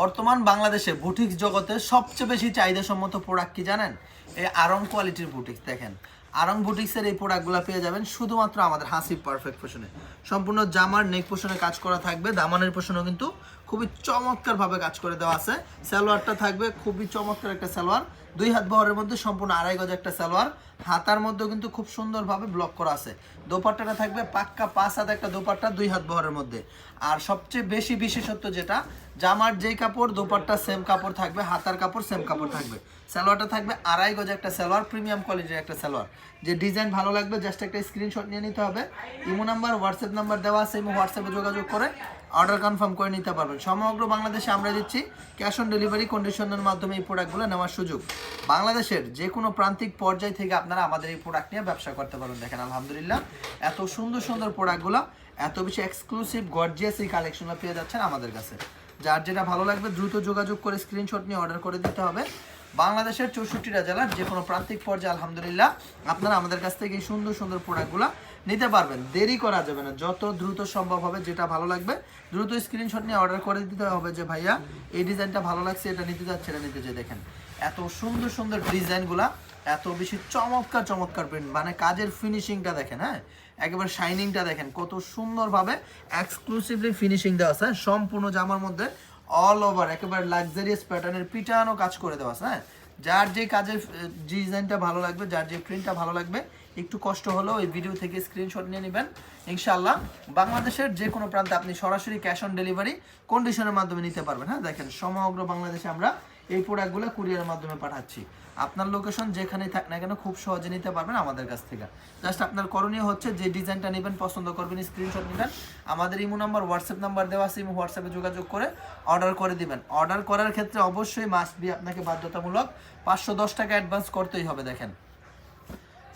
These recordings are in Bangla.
বর্তমান বাংলাদেশে বুটিক্স জগতে সবচেয়ে বেশি চাহিদাসম্মত প্রোডাক্ট কি জানেন? এই আরং কোয়ালিটির বুটিক্স দেখেন। আরং বুটিক্সের এই প্রোডাক্টগুলো পেয়ে যাবেন শুধুমাত্র আমাদের হাসি পারফেক্ট পোষণে সম্পূর্ণ জামার নেক পোষণে কাজ করা থাকবে, দামানের পোষণও কিন্তু খুবই চমৎকারভাবে কাজ করে দেওয়া আছে। সালোয়ারটা থাকবে খুবই চমৎকার একটা সালোয়ার। দুই হাত বহরের মধ্যে সম্পূর্ণ আড়াই গজ একটা সালোয়ার। হাতার মধ্যেও কিন্তু খুব সুন্দরভাবে ব্লক করা আছে। দোপাট্টাটা থাকবে পাক্কা পাঁচ হাত একটা দোপাট্টা দুই হাত বহরের মধ্যে। আর সবচেয়ে বেশি বিশেষত্ব যেটা, জামার যেই কাপড়, দোপাট্টা সেম কাপড় থাকবে, হাতার কাপড় সেম কাপড় থাকবে। সালোয়ারটা থাকবে আড়াই গজ একটা সালোয়ার প্রিমিয়াম কোয়ালিটির একটা সালোয়ার। যে ডিজাইন ভালো লাগবে জাস্ট একটা স্ক্রিনশট নিয়ে নিতে হবে। ইমো নাম্বার হোয়াটসঅ্যাপ নাম্বার দেওয়া আছে, ইমো হোয়াটসঅ্যাপে যোগাযোগ করে। অর্ডার কনফার্ম করে নিতে পারবেন। সমগ্র বাংলাদেশে আমরা দিচ্ছি ক্যাশ অন ডেলিভারি কন্ডিশনের মাধ্যমে এই প্রোডাক্টগুলো নেওয়ার সুযোগ। বাংলাদেশের যে কোনো প্রান্তিক পর্যায় থেকে আপনারা আমাদের এই প্রোডাক্ট নিয়ে ব্যবসা করতে পারবেন। দেখেন, আলহামদুলিল্লাহ, এত সুন্দর সুন্দর প্রোডাক্টগুলো এত বেশি এক্সক্লুসিভ গর্জিয়াস এই কালেকশনগুলো পেয়ে যাচ্ছেন আমাদের কাছে। যার যেটা ভালো লাগবে, দ্রুত যোগাযোগ করে স্ক্রিনশট নিয়ে অর্ডার করে দিতে হবে। বাংলাদেশের চৌষট্টিটা জেলার যে কোনো প্রান্তিক পর্যায়ে, আলহামদুলিল্লাহ, আপনারা আমাদের কাছ থেকে এই সুন্দর সুন্দর প্রোডাক্টগুলো নিতে পারবেন। দেরি করা যাবে না। যত দ্রুত সম্ভব হবে, যেটা ভালো লাগবে, দ্রুত স্ক্রিনশট নিয়ে অর্ডার করে দিতে হবে যে, ভাইয়া, এই ডিজাইনটা ভালো লাগছে, এটা নিতে যাচ্ছে এটা নিতে চাই দেখেন। এত সুন্দর সুন্দর ডিজাইনগুলা এত বেশি চমৎকার চমৎকার প্রিন্ট মানে কাজের ফিনিশিংটা দেখেন হ্যাঁ? একেবারে শাইনিংটা দেখেন, কত সুন্দরভাবে এক্সক্লুসিভলি ফিনিশিং দেওয়া আছে হ্যাঁ? সম্পূর্ণ জামার মধ্যে অল ওভার একেবারে লাক্সারিয়াস প্যাটার্নের পিটানো কাজ করে দেওয়া হ্যাঁ? যার যে কাজের ডিজাইনটা ভালো লাগবে, যার যে প্রিন্টটা ভালো লাগবে, একটু কষ্ট হলো ওই ভিডিও থেকে স্ক্রিনশট নিয়ে নেবেন ইনশাল্লাহ বাংলাদেশের যে কোনো প্রান্তে আপনি সরাসরি ক্যাশ অন ডেলিভারি কন্ডিশনের মাধ্যমে নিতে পারবেন হ্যাঁ? দেখেন, সমগ্র বাংলাদেশে আমরা এই প্রোডাক্টগুলো কুরিয়ারের মাধ্যমে পাঠাচ্ছি। আপনার লোকেশন যেখানেই থাক না কেন খুব সহজে নিতে পারবেন আমাদের কাছ থেকে। জাস্ট আপনার করণীয় হচ্ছে যে ডিজাইনটা নেবেন, পছন্দ করবেন স্ক্রিনশট নেবেন। আমাদের ইমো নাম্বার হোয়াটসঅ্যাপ নাম্বার দেওয়া আছে, ইমো হোয়াটসঅ্যাপে যোগাযোগ করে অর্ডার করে দিবেন। অর্ডার করার ক্ষেত্রে অবশ্যই মাস্ট বি আপনাকে বাধ্যতামূলক পাঁচশো দশ টাকা অ্যাডভান্স করতেই হবে, দেখেন।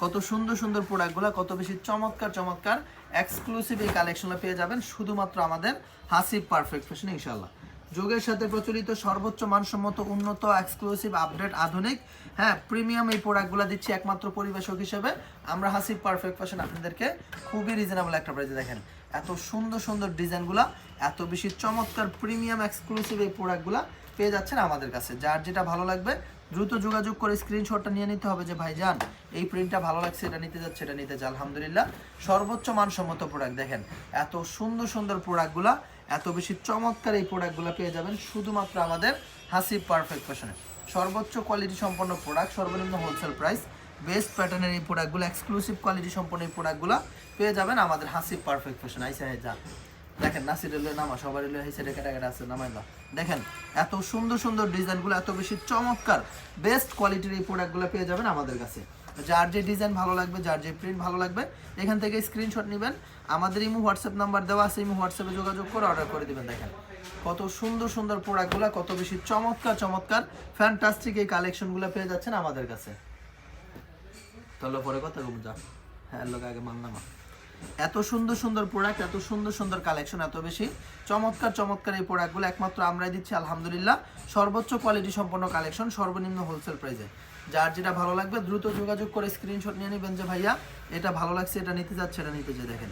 কত সুন্দর সুন্দর প্রোডাক্টগুলো কত বেশি চমৎকার চমৎকার এক্সক্লুসিভ এই কালেকশনটা পেয়ে যাবেন। শুধুমাত্র আমাদের হাসিব পারফেক্ট ফ্যাশন ইনশাল্লাহ যুগের সাথে প্রচলিত সর্বোচ্চ মানসম্মত, উন্নত এক্সক্লুসিভ আপডেট আধুনিক। হ্যাঁ প্রিমিয়াম এই প্রোডাক্টগুলো দিচ্ছি একমাত্র পরিবেশক হিসেবে। আমরা হাসিব পারফেক্ট ফ্যাশন আপনাদেরকে। খুবই রিজনেবল একটা প্রাইসে দেখেন। এত সুন্দর সুন্দর ডিজাইনগুলো এত বেশি চমৎকার প্রিমিয়াম এক্সক্লুসিভ এই প্রোডাক্টগুলো পেয়ে যাচ্ছেন আমাদের কাছে। যার যেটা ভালো লাগবে, দ্রুত যোগাযোগ করে স্ক্রিনশটটা নিয়ে নিতে হবে যে, ভাই যান এই প্রিন্টটা ভালো লাগছে, এটা নিতে যাচ্ছে, এটা নিতে চাই আলহামদুলিল্লাহ, সর্বোচ্চ মানসম্মত প্রোডাক্ট দেখেন। এত সুন্দর সুন্দর প্রোডাক্টগুলা এত বেশি চমৎকার এই প্রোডাক্টগুলো পেয়ে যাবেন শুধুমাত্র আমাদের হাসি পারফেক্ট ফ্যাশনে সর্বোচ্চ কোয়ালিটি সম্পন্ন প্রোডাক্ট সর্বনিম্ন হোলসেল প্রাইস বেস্ট প্যাটার্নের এই প্রোডাক্টগুলো এক্সক্লুসিভ কোয়ালিটি সম্পন্ন এই প্রোডাক্টগুলো পেয়ে যাবেন আমাদের হাসি পারফেক্ট ফ্যাশন আইসা যা। দেখেন, নাসির এলো, নামা, সবার এলো, এই সাইডে কেটে আছে, নামাই দাও। দেখেন, এত সুন্দর সুন্দর ডিজাইনগুলো এত বেশি চমৎকার বেস্ট কোয়ালিটির এই প্রোডাক্টগুলো পেয়ে যাবেন আমাদের কাছে। যার যে ডিজাইন ভালো লাগবে, যার যে প্রিন্ট ভালো লাগবে, এখান থেকে স্ক্রিনশট নেবেন। আমাদের ইমো হোয়াটসঅ্যাপ নাম্বার দেওয়া আছে, ইমো হোয়াটসঅ্যাপে যোগাযোগ করে অর্ডার করে দিবেন, দেখেন। কত সুন্দর সুন্দর প্রোডাক্টগুলো কত বেশি চমৎকার চমৎকার ফ্যান্টাস্টিক এই কালেকশনগুলো পেয়ে যাচ্ছেন আমাদের কাছে। তাহলে পরে কথা রুম যা। হ্যাঁ লোক আগে মান নামা এত সুন্দর সুন্দর প্রোডাক্ট এত সুন্দর সুন্দর কালেকশন এত বেশি চমৎকার চমৎকার এই প্রোডাক্টগুলো একমাত্র আমরাই দিচ্ছি, আলহামদুলিল্লাহ। সর্বোচ্চ কোয়ালিটি সম্পন্ন কালেকশন সর্বনিম্ন হোলসেল প্রাইসে যার যেটা ভালো লাগবে, দ্রুত যোগাযোগ করে স্ক্রিনশট নিয়ে নেবেন যে ভাইয়া, এটা ভালো লাগছে, এটা নিতে যাচ্ছে, এটা নিতে যে দেখেন।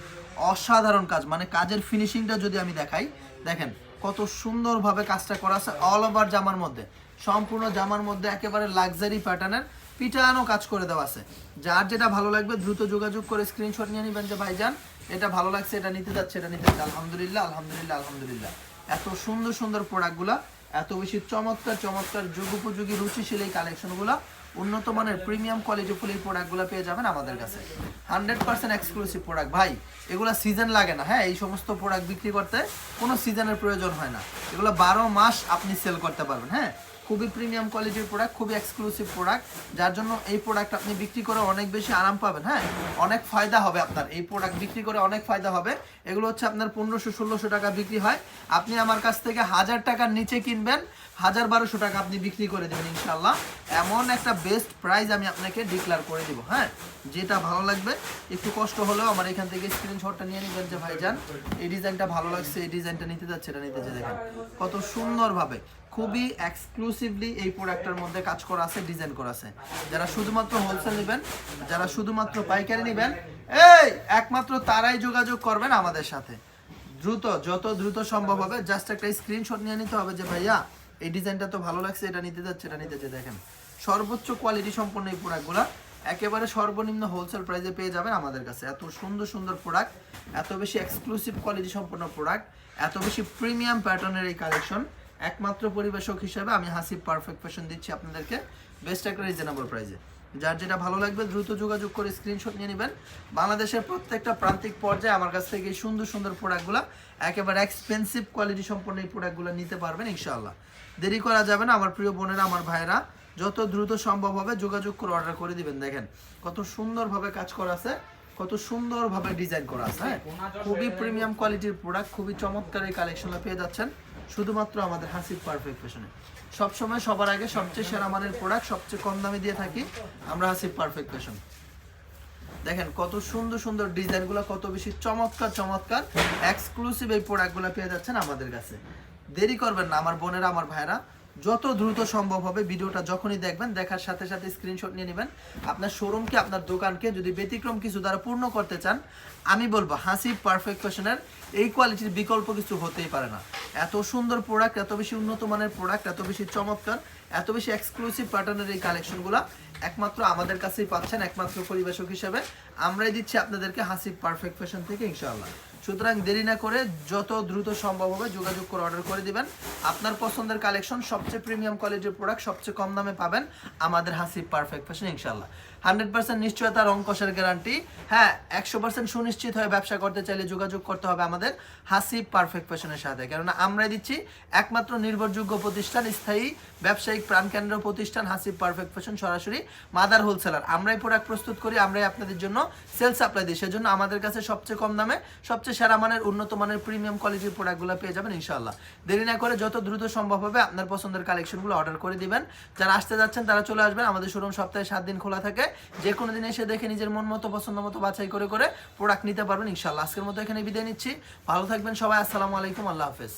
অসাধারণ কাজ মানে কাজের ফিনিশিংটা যদি আমি দেখাই, দেখেন কত সুন্দরভাবে কাজটা করা আছে অল ওভার জামার মধ্যে। সম্পূর্ণ জামার মধ্যে একেবারে লাক্সারি প্যাটার্নের পিটানো কাজ করে দেওয়া আছে। যার যেটা ভালো লাগবে, দ্রুত যোগাযোগ করে স্ক্রিনশট নিয়ে নেবেন যে ভাইজান, এটা ভালো লাগছে, এটা নিতে যাচ্ছে, এটা নিতে যাচ্ছে। আলহামদুলিল্লাহ আলহামদুলিল্লাহ আলহামদুলিল্লাহ। এত সুন্দর সুন্দর প্রোডাক্টগুলো এত বেশি চমৎকার চমৎকার যুগোপযোগী, রুচিশীল এই কালেকশনগুলো উন্নত মানের প্রিমিয়াম কোয়ালিটি ফুলের প্রোডাক্টগুলো পেয়ে যাবেন আমাদের কাছে। Hundred percent exclusive product. ভাই, এগুলো সিজন লাগে না হ্যাঁ? এই সমস্ত প্রোডাক্ট বিক্রি করতে কোনো সিজনের প্রয়োজন হয় না। এগুলো বারো মাস আপনি সেল করতে পারবেন হ্যাঁ? খুবই প্রিমিয়াম কোয়ালিটির প্রোডাক্ট খুবই এক্সক্লুসিভ প্রোডাক্ট যার জন্য এই প্রোডাক্ট আপনি বিক্রি করে অনেক বেশি আরাম পাবেন হ্যাঁ? অনেক ফায়দা হবে আপনার। এই প্রোডাক্ট বিক্রি করে অনেক ফায়দা হবে। এগুলো হচ্ছে আপনার পনেরোশো, ষোলোশো টাকা বিক্রি হয়। আপনি আমার কাছ থেকে হাজার টাকার নিচে কিনবেন, হাজার বারোশো টাকা আপনি বিক্রি করে দেবেন ইনশাল্লাহ এমন একটা বেস্ট প্রাইস আমি আপনাকে ডিক্লার করে দিব হ্যাঁ? যেটা ভালো লাগবে, একটু কষ্ট হলেও আমার এখান থেকে স্ক্রিনশটটা নিয়ে নেবেন যে ভাইজান। এই ডিজাইনটা ভালো লাগছে, এই ডিজাইনটা নিতে যাচ্ছে, এটা নিতে যাচ্ছে, দেখেন। কত সুন্দরভাবে খুবই এক্সক্লুসিভলি এই প্রোডাক্টের মধ্যে কাজ করা আছে ডিজাইন করা আছে। যারা শুধুমাত্র হোলসেল নেবেন, যারা শুধুমাত্র পাইকারি নেবেন, এই, একমাত্র তারাই যোগাযোগ করবেন আমাদের সাথে। দ্রুত, যত দ্রুত সম্ভব হবে জাস্ট একটা স্ক্রিনশট নিয়ে নিতে হবে যে, ভাইয়া, এই ডিজাইনটা তো ভালো লাগছে, এটা নিতে যাচ্ছে, এটা নিতে যাচ্ছে। দেখেন, সর্বোচ্চ কোয়ালিটি সম্পন্ন এই প্রোডাক্টগুলো একেবারে সর্বনিম্ন হোলসেল প্রাইসে পেয়ে যাবেন আমাদের কাছে। এত সুন্দর সুন্দর প্রোডাক্ট এত বেশি এক্সক্লুসিভ কোয়ালিটি সম্পন্ন প্রোডাক্ট এত বেশি প্রিমিয়াম প্যাটার্নের এই কালেকশন একমাত্র পরিবেশক হিসেবে আমি হাসিব পারফেক্ট ফ্যাশন দিচ্ছি আপনাদেরকে। বেস্ট একটা রিজনেবল প্রাইসে যার যেটা ভালো লাগবে, দ্রুত যোগাযোগ করে স্ক্রিনশট নিয়ে নেবেন। বাংলাদেশের প্রত্যেকটা প্রান্তিক পর্যায়ে আমার কাছ থেকে সুন্দর সুন্দর প্রোডাক্টগুলো একেবারে এক্সপেন্সিভ কোয়ালিটি সম্পন্ন এই প্রোডাক্টগুলো নিতে পারবেন ইনশাআল্লাহ। দেরি করা যাবে না, আমার প্রিয় বোনেরা, আমার ভাইরা যত দ্রুত সম্ভব হবে, যোগাযোগ করে অর্ডার করে দিবেন। দেখেন, কত সুন্দরভাবে কাজ করা আছে, কত সুন্দরভাবে ডিজাইন করা আছে হ্যাঁ? খুবই প্রিমিয়াম কোয়ালিটির প্রোডাক্ট খুবই চমৎকার এই কালেকশনটা পেয়ে যাচ্ছেন। শুধুমাত্র আমাদের হাসিব পারফেক্ট ফ্যাশনে সবসময় সবার আগে সবচেয়ে সেরা মানের প্রোডাক্ট সবচেয়ে কম দামে দিয়ে থাকি আমরা হাসিব পারফেক্ট ফ্যাশন দেখেন কত সুন্দর সুন্দর ডিজাইনগুলো কত বেশি চমৎকার চমৎকার এক্সক্লুসিভ এই প্রোডাক্টগুলো পেয়ে যাচ্ছেন আমাদের কাছে। দেরি করবেন না, আমার বোনেরা, আমার ভাইরা যত দ্রুত সম্ভব হবে ভিডিওটা যখনই দেখবেন, দেখার সাথে সাথে স্ক্রিনশট নিয়ে নেবেন। আপনার শোরুমকে আপনার দোকানকে যদি ব্যতিক্রম কিছু দ্বারা পূর্ণ করতে চান, আমি বলব, হাসি পারফেক্ট ফ্যাশনের এই কোয়ালিটির বিকল্প কিছু হতেই পারে না। এত সুন্দর প্রোডাক্ট এত বেশি উন্নত মানের প্রোডাক্ট এত বেশি চমৎকার, এত বেশি এক্সক্লুসিভ প্যাটার্নের এই কালেকশনগুলো একমাত্র আমাদের কাছেই পাচ্ছেন, একমাত্র পরিবেশক হিসেবে। আমরাই দিচ্ছি আপনাদেরকে হাসি পারফেক্ট ফ্যাশন থেকে, ইনশাআল্লাহ। সুতরাং দেরি না করে যত দ্রুত সম্ভব হবে যোগাযোগ করে অর্ডার করে দিবেন। আপনার পছন্দের কালেকশন সবচেয়ে প্রিমিয়াম কোয়ালিটির প্রোডাক্ট সবচেয়ে কম দামে পাবেন আমাদের হাসি পারফেক্ট ফ্যাশন ইনশাআল্লাহ। হান্ড্রেড পার্সেন্ট নিশ্চয়তা রং গ্যারান্টি হ্যাঁ একশো পার্সেন্ট সুনিশ্চিত হয়ে ব্যবসা করতে চাইলে যোগাযোগ করতে হবে আমাদের হাসি পারফেক্ট ফ্যাশনের সাথে। কেননা আমরাই দিচ্ছি একমাত্র নির্ভরযোগ্য প্রতিষ্ঠান, স্থায়ী ব্যবসায়িক প্রাণকেন্দ্র প্রতিষ্ঠান হাসি পারফেক্ট ফ্যাশন সরাসরি মাদার হোলসেলার আমরাই প্রোডাক্ট প্রস্তুত করি, আমরাই আপনাদের জন্য সেল সাপ্লাই দিই। সেজন্য আমাদের কাছে সবচেয়ে কম দামে, সবচেয়ে সেরা মানের, উন্নত মানের প্রিমিয়াম কোয়ালিটির প্রোডাক্টগুলো পেয়ে যাবেন ইনশাল্লাহ দেরি না করে যত দ্রুত সম্ভব হবে আপনার পছন্দের কালেকশনগুলো অর্ডার করে দিবেন। যারা আসতে যাচ্ছেন, তারা চলে আসবেন। আমাদের শোরুম সপ্তাহে সাত দিন খোলা থাকে। যে কোনো দিন এসে দেখে নিজের মন মতো, পছন্দ মতো বাছাই করে করে প্রোডাক্ট নিতে পারবেন ইনশাল্লাহ আজকের মতো এখানে বিদায় নিচ্ছি। ভালো থাকবেন সবাই। আসসালামু আলাইকুম। আল্লাহ হাফেজ।